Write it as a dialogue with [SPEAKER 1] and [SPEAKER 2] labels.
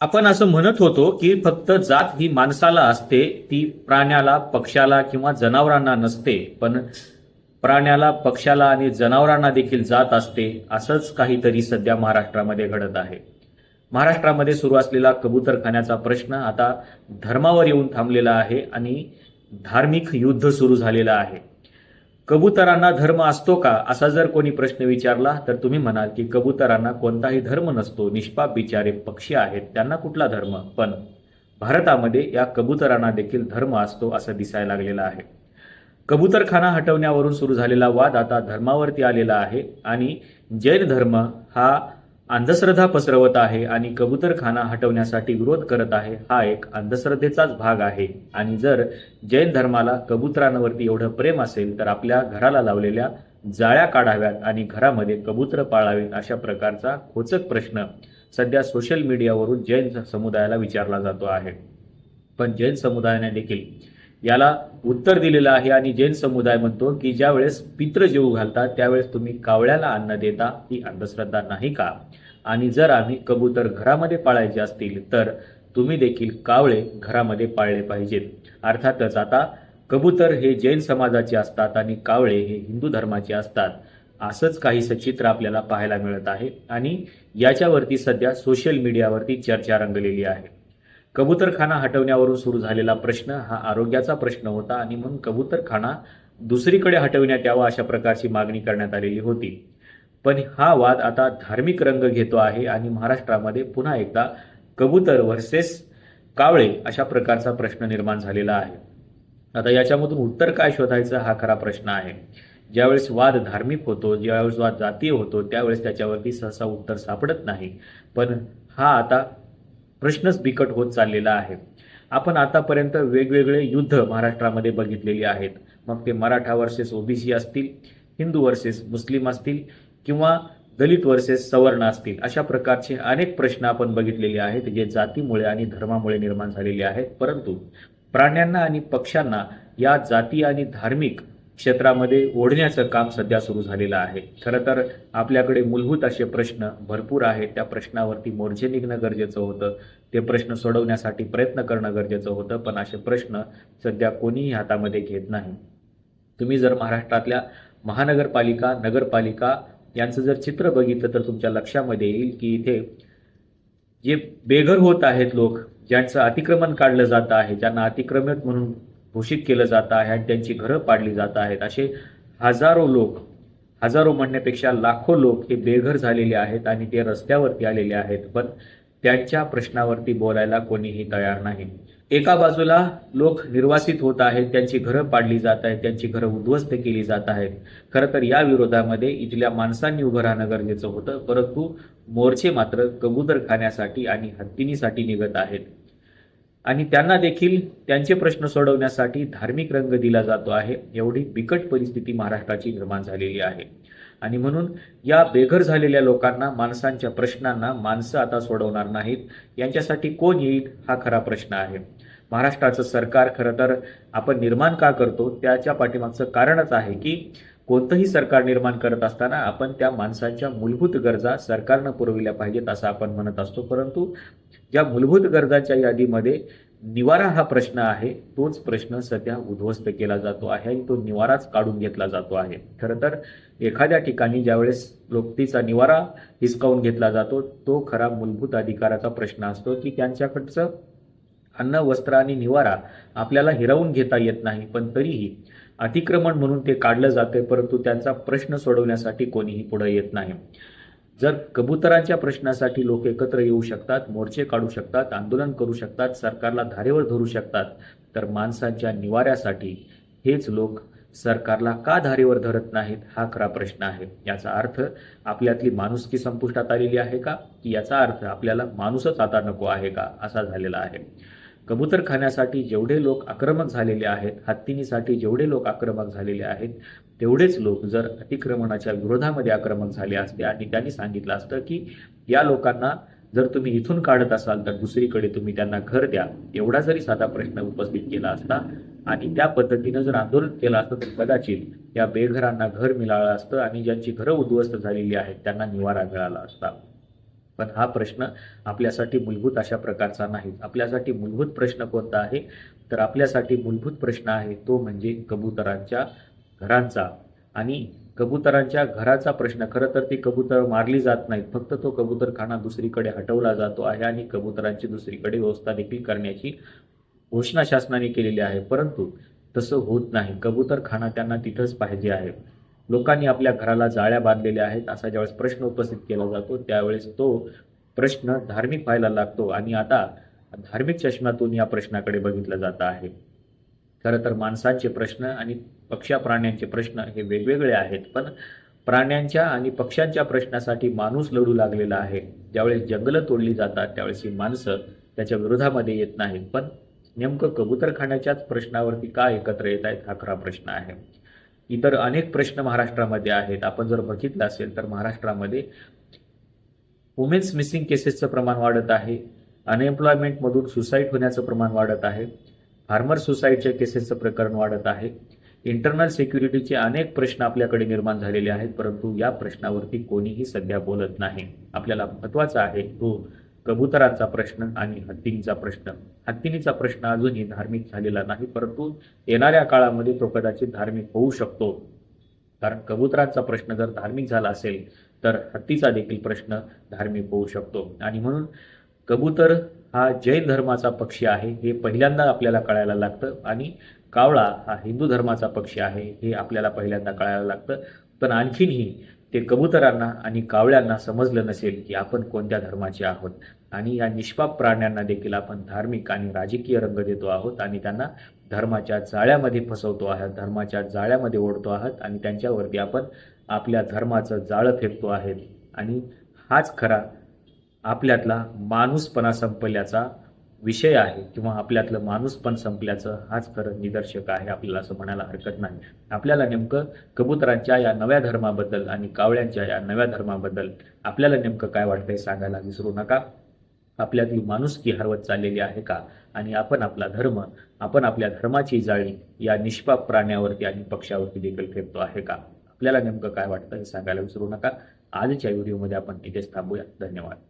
[SPEAKER 1] आपण असं म्हणत होतो की फक्त जात ही माणसाला असते ती प्राण्याला पक्षाला किंवा जनावरांना नसते पण प्राण्याला पक्षाला आणि जनावरांना देखील जात असते असंच काहीतरी सध्या महाराष्ट्रामध्ये घडत आहे. महाराष्ट्रामध्ये सुरू असलेला कबूतरखान्याचा प्रश्न आता धर्मावर येऊन थांबलेला आहे आणि धार्मिक युद्ध सुरू झालेलं आहे. कबुतरांना धर्म असतो का? असा जर कोणी प्रश्न विचारला तर तुम्ही म्हणाल की कबुतरांना कोणताही धर्म नसतो. निष्पाप बिचारे पक्षी आहेत त्यांना कुठला धर्म? पण भारतामध्ये या कबुतरांना देखील धर्म असतो असं दिसायला लागलेलं आहे. कबुतरखाना हटवण्यावरून सुरू झालेला वाद आता धर्मावरती आलेला आहे आणि जैन धर्म हा अंधश्रद्धा पसरवत आहे आणि कबूतरखाना हटवण्यासाठी विरोध करत आहे हा एक अंधश्रद्धेचाच भाग आहे. आणि जर जैन धर्माला कबुतरांवरती एवढं प्रेम असेल तर आपल्या घराला लावलेल्या जाळ्या काढाव्यात आणि घरामध्ये कबूतर पाळावेत अशा प्रकारचा खोचक प्रश्न सध्या सोशल मीडियावरून जैन समुदायाला विचारला जातो आहे. पण जैन समुदायाने देखील याला उत्तर दिलेलं आहे आणि जैन समुदाय म्हणतो की ज्या वेळेस पित्र जेऊ घालतात त्यावेळेस तुम्ही कावळ्याला अन्न देता ही अंधश्रद्धा नाही का? आणि जर आम्ही कबूतर घरामध्ये पाळायचे असतील तर तुम्ही देखील कावळे घरामध्ये पाळले पाहिजेत. अर्थातच आता कबूतर हे जैन समाजाचे असतात आणि कावळे हे हिंदू धर्माचे असतात. असंच काही सचित्र आपल्याला पाहायला मिळत आहे आणि याच्यावरती सध्या सोशल मीडियावरती चर्चा रंगलेली आहे. कबूतरखाना हटवण्यावरून सुरू झालेला प्रश्न हा आरोग्याचा प्रश्न होता आणि म्हणून कबूतरखाना दुसरीकडे हटवण्यात यावा अशा प्रकारची मागणी करण्यात आलेली होती. पण हा वाद आता धार्मिक रंग घेतो आहे आणि महाराष्ट्रामध्ये पुन्हा एकदा कबूतर व्हर्सेस कावळे अशा प्रकारचा प्रश्न निर्माण झालेला आहे. आता याच्यामधून उत्तर काय शोधायचं हा खरा प्रश्न आहे. ज्यावेळेस वाद धार्मिक होतो ज्यावेळेस वाद जातीय होतो त्यावेळेस त्याच्यावरती सहसा उत्तर सापडत नाही. पण हा आता प्रश्नच बिकट होत चाललेला आहे. आपण आतापर्यंत वेगवेगळे युद्ध महाराष्ट्रामध्ये बघितलेली आहेत. मग ते मराठा वर्सेस ओबीसी असतील हिंदू वर्सेस मुस्लिम असतील किंवा दलित वर्सेस सवर्ण असतील अशा प्रकारचे अनेक प्रश्न आपण बघितलेले आहेत जे जातीमुळे आणि धर्मामुळे निर्माण झालेले आहेत. परंतु प्राण्यांना आणि पक्ष्यांना या जाती आणि धार्मिक क्षेत्रामध्ये ओढण्याचं काम सध्या सुरू झालेलं आहे. खरं तर आपल्याकडे मूलभूत असे प्रश्न भरपूर आहेत. त्या प्रश्नावरती मोर्चे निघणं गरजेचं होतं. ते प्रश्न सोडवण्यासाठी प्रयत्न करणं गरजेचं होतं पण असे प्रश्न सध्या कोणीही हातामध्ये घेत नाही. तुम्ही जर महाराष्ट्रातल्या महानगरपालिका नगरपालिका यांचं जर चित्र बघितलं तर तुमच्या लक्षामध्ये येईल की इथे जे बेघर होत आहेत लोक ज्यांचं अतिक्रमण काढलं जात आहे ज्यांना अतिक्रमित म्हणून घोषित केलं जात आहे आणि त्यांची घरं पाडली जात आहेत. असे हजारो लोक हजारो म्हणण्यापेक्षा लाखो लोक हे बेघर झालेले आहेत आणि ते रस्त्यावरती आलेले आहेत. पण त्यांच्या प्रश्नावरती बोलायला कोणीही तयार नाही. एका बाजूला लोक निर्वासित होत आहेत त्यांची घरं पाडली जात आहेत त्यांची घरं उद्ध्वस्त केली जात आहेत. खरं तर या विरोधामध्ये इथल्या माणसांनी उभं राहणं गरजेचं होतं परंतु मोर्चे मात्र कबूतर खाण्यासाठी आणि हत्तीनीसाठी निघत आहेत. आणि त्यांना देखील त्यांचे प्रश्न सोडवण्यासाठी धार्मिक रंग दिला जातो आहे. एवढी बिकट परिस्थिती महाराष्ट्राची निर्माण झालेली आहे. आणि म्हणून या बेघर झालेल्या लोकांना माणसांच्या प्रश्नांना माणसं आता सोडवणार नाहीत. यांच्यासाठी कोण येईल हा खरा प्रश्न आहे. महाराष्ट्राचं सरकार खरं तर आपण निर्माण का करतो त्याच्या पाठीमागचं कारणच आहे की कोणतंही सरकार निर्माण करत असताना आपण त्या माणसांच्या मूलभूत गरजा सरकारनं पुरविल्या पाहिजेत असं आपण म्हणत असतो. परंतु ज्या मूलभूत गरजाच्या यादीमध्ये निवारा हा प्रश्न आहे तोच प्रश्न सध्या उद्ध्वस्त केला जातो आहे आणि तो निवाराच काढून घेतला जातो आहे. खरं तर एखाद्या ठिकाणी ज्यावेळेस लोकतीचा निवारा हिसकावून घेतला जातो तो खरा मूलभूत अधिकाराचा प्रश्न असतो की त्यांच्याकडचं अन्न वस्त्र आणि निवारा आपल्याला हिरावून घेता येत नाही पण तरीही अतिक्रमण म्हणून ते काढलं जाते परंतु त्यांचा प्रश्न सोडवण्यासाठी कोणीही पुढे येत नाही. जर कबुतरांच्या प्रश्नासाठी लोक एकत्र येऊ शकतात मोर्चे काढू शकतात आंदोलन करू शकतात सरकारला धारेवर धरू शकतात तर माणसांच्या निवाऱ्यासाठी हेच लोक सरकारला का धारेवर धरत नाहीत हा खरा प्रश्न आहे. याचा अर्थ आपल्यातली माणुसकी संपुष्टात आलेली आहे का की? याचा अर्थ आपल्याला माणूसच आता नको आहे का? असा झालेला आहे. कबूतर खाण्यासाठी जेवढे लोक आक्रमक झालेले आहेत हत्तीनीसाठी जेवढे लोक आक्रमक झालेले आहेत तेवढेच लोक जर अतिक्रमणाच्या विरोधामध्ये आक्रमक झाले असते आणि त्यांनी सांगितलं असतं की या लोकांना जर तुम्ही इथून काढत असाल तर दुसरीकडे तुम्ही त्यांना घर द्या. एवढा जरी साधा प्रश्न उपस्थित केला असता आणि त्या पद्धतीनं जर आंदोलन केलं असतं तर कदाचित या बेघरांना घर मिळालं असतं आणि ज्यांची घरं उद्ध्वस्त झालेली आहेत त्यांना निवारा मिळाला असता. पण हा प्रश्न आपल्यासाठी मूलभूत अशा प्रकारचा नाही. आपल्यासाठी मूलभूत प्रश्न कोणता आहे? तर आपल्यासाठी मूलभूत प्रश्न आहे तो म्हणजे कबुतरांच्या घरांचा. आणि कबुतरांच्या घराचा प्रश्न खरं तर ती कबूतर मारली जात नाहीत. फक्त तो कबूतरखाना दुसरीकडे हटवला जातो आहे आणि कबुतरांची दुसरीकडे व्यवस्था देखील करण्याची घोषणा शासनाने केलेली आहे. परंतु तसं होत नाही. कबूतरखाना त्यांना तिथंच पाहिजे आहे. लोकांनी आपल्या घराला जाळ्या बांधलेल्या आहेत असा ज्यावेळेस प्रश्न उपस्थित केला जातो त्यावेळेस तो प्रश्न धार्मिक व्हायला लागतो आणि आता धार्मिक चष्म्यातून या प्रश्नाकडे बघितलं जात आहे. खरं तर माणसांचे प्रश्न आणि पक्ष्या प्राण्यांचे प्रश्न हे वेगवेगळे आहेत पण प्राण्यांच्या आणि पक्ष्यांच्या प्रश्नासाठी माणूस लढू लागलेला आहे. ज्यावेळेस जंगलं तोडली जातात त्यावेळेस ही माणसं त्याच्या विरोधामध्ये येत नाहीत. पण नेमकं कबूतरखान्याच्याच प्रश्नावरती का एकत्र येत आहेत हा खरा प्रश्न आहे. इतर अनेक प्रश्न महाराष्ट्रामध्ये आहेत. आपण जर बघितलं असेल तर महाराष्ट्रामध्ये वुमेन्स मिसिंग केसेसचं प्रमाण वाढत आहे. अनएम्प्लॉयमेंटमधून सुसाईड होण्याचं प्रमाण वाढत आहे. फार्मर सुसाईडच्या केसेसचं प्रकरण वाढत आहे. इंटरनल सिक्युरिटीचे अनेक प्रश्न आपल्याकडे निर्माण झालेले आहेत परंतु या प्रश्नावरती कोणीही सध्या बोलत नाही. आपल्याला महत्त्वाचा आहे तो कबुतरांचा प्रश्न आणि हत्तींचा प्रश्न. हत्तींचा प्रश्न अजूनही धार्मिक झालेला नाही परंतु येणाऱ्या काळामध्ये तो कदाचित धार्मिक होऊ शकतो. कारण कबुतरांचा प्रश्न जर धार्मिक झाला असेल तर हत्तीचा देखील प्रश्न धार्मिक होऊ शकतो. आणि म्हणून कबूतर हा जैन धर्माचा पक्षी आहे हे पहिल्यांदा आपल्याला कळायला लागतं. आणि कावळा हा हिंदू धर्माचा पक्षी आहे हे आपल्याला पहिल्यांदा कळायला लागतं. पण आणखीनही ते कबुतरांना आणि कावळ्यांना समजलं नसेल की आपण कोणत्या धर्माचे आहोत. आणि या निष्पाप प्राण्यांना देखील आपण धार्मिक आणि राजकीय रंग देतो आहोत आणि त्यांना धर्माच्या जाळ्यामध्ये फसवतो आहात धर्माच्या जाळ्यामध्ये ओढतो आहात आणि त्यांच्यावरती आपण आपल्या धर्माचं जाळं फेकतो आहे आणि हाच खरा आपल्यातला माणूसपणा संपल्याचा विषय आहे किंवा आपल्यातलं माणूस पण संपल्याचं हाच खरं निदर्शक आहे आपल्याला असं म्हणायला हरकत नाही. आपल्याला नेमकं कबुतरांच्या या नव्या धर्माबद्दल आणि कावळ्यांच्या या नव्या धर्माबद्दल आपल्याला नेमकं काय वाटतंय सांगायला विसरू नका. आपल्यातली माणुसकी हरवत चाललेली आहे का? आणि आपण आपला धर्म आपण आपल्या धर्माची जाळी या निष्पाप प्राण्यावरती आणि पक्षावरती देखील फेकतो आहे का? आपल्याला नेमकं काय वाटतं हे सांगायला विसरू नका. आजच्या व्हिडिओमध्ये आपण इथेच थांबूया. धन्यवाद.